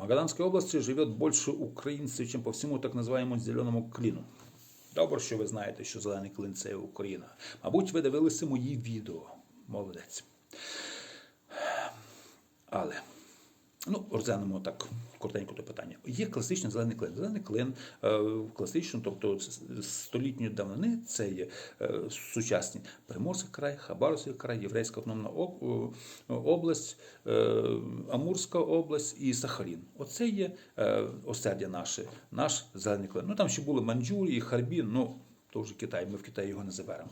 Магаданской области живет больше українців, чем по всьому так називаємому зеленому кліну. Добре, що ви знаєте, що зелений клин це Україна. Мабуть, ви дивилися мої відео. Молодець. Але ну, розглянемо так коротенько до питання. Є класичний зелений клин. Зелений клин е, класично, тобто столітньої давнини, це є е, сучасні Приморський край, Хабаровський край, Єврейська автономна е, область, Амурська область і Сахалін. Оце є осердя наше, наш зелений клин. Ну там ще були Манджурії, Харбін, ну то вже Китай, ми в Китаї його не заберемо.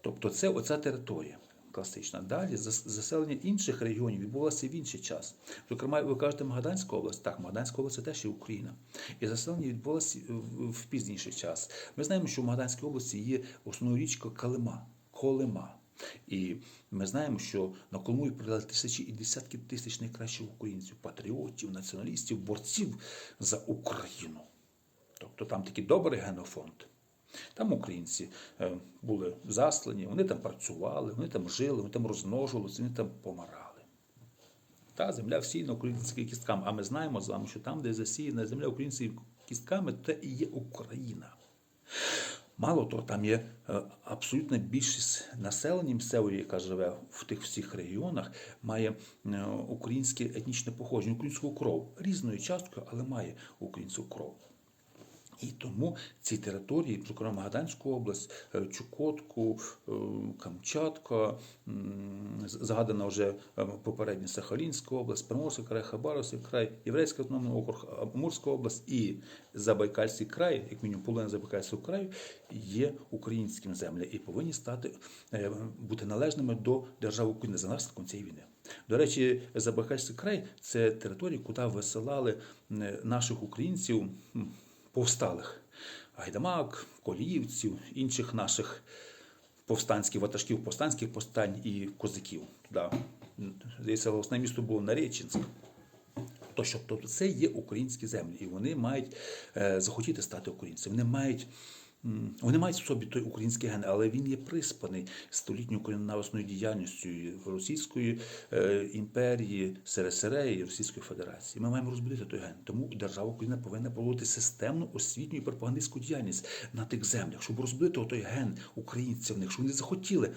Тобто це оця територія класична. Далі зас- заселення інших регіонів відбулося в інший час. Зокрема, ви кажете Магаданська область. Так, Магаданська область це теж є Україна. І заселення відбулося в- пізніший час. Ми знаємо, що в Магаданській області є основною річкою Калима. Колима. І ми знаємо, що на Колиму придали тисячі і десятки тисяч найкращих українців, патріотів, націоналістів, борців за Україну. Тобто там такий добрий генофонд. Там українці е, були заслані, вони там працювали, вони там жили, вони там розмножувалися, вони там помирали. Та земля всіяна українськими кістками. А ми знаємо з вами, що там, де засіяна земля українськими кістками, це і є Україна. Мало того, там є е, абсолютна більшість населення місцевої, яка живе в тих всіх регіонах, має е, українське етнічне походження, українську кров. Різною часткою, але має українську кров. І тому ці території, зокрема Магаданську область, е, Чукотку, е, Камчатка, згадана вже е, попередня Сахалінська область, Приморський край, Хабаровський край, Єврейський автономний округ, Амурська область і Забайкальський край, як мінімум половина Забайкальського краю, є українським землею і повинні стати бути належними до держави України за наслідком цієї війни. До речі, Забайкальський край це територія, куди висилали наших українців. Повсталих гайдамак, коліївців, інших наших повстанських ватажків, повстанських повстань і козаків. Да. здається, головне місто було Нареченськ. То що тобто це є українські землі, і вони мають е, захотіти стати українцями. Вони мають. Вони мають в собі той український ген, але він є приспаний столітньою українонависною діяльністю Російської е, імперії, СРСР і Російської Федерації. Ми маємо розбудити той ген. Тому держава Україна повинна проводити системну освітню і пропагандистську діяльність на тих землях, щоб розбудити той ген українців в них, щоб вони захотіли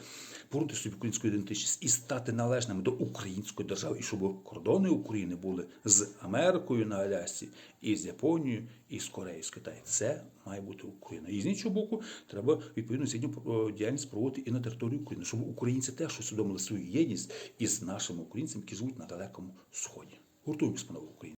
порути собі українську ідентичність і стати належними до української держави, і щоб кордони України були з Америкою на Алясці, і з Японією, і з Кореєю, з Китаю. Це має бути Україна. І з іншого боку, треба відповідно сьогодні діяльність проводити і на території України, щоб українці теж усвідомили свою єдність із нашими українцями, які живуть на далекому сході. Гуртуємось, панове українці.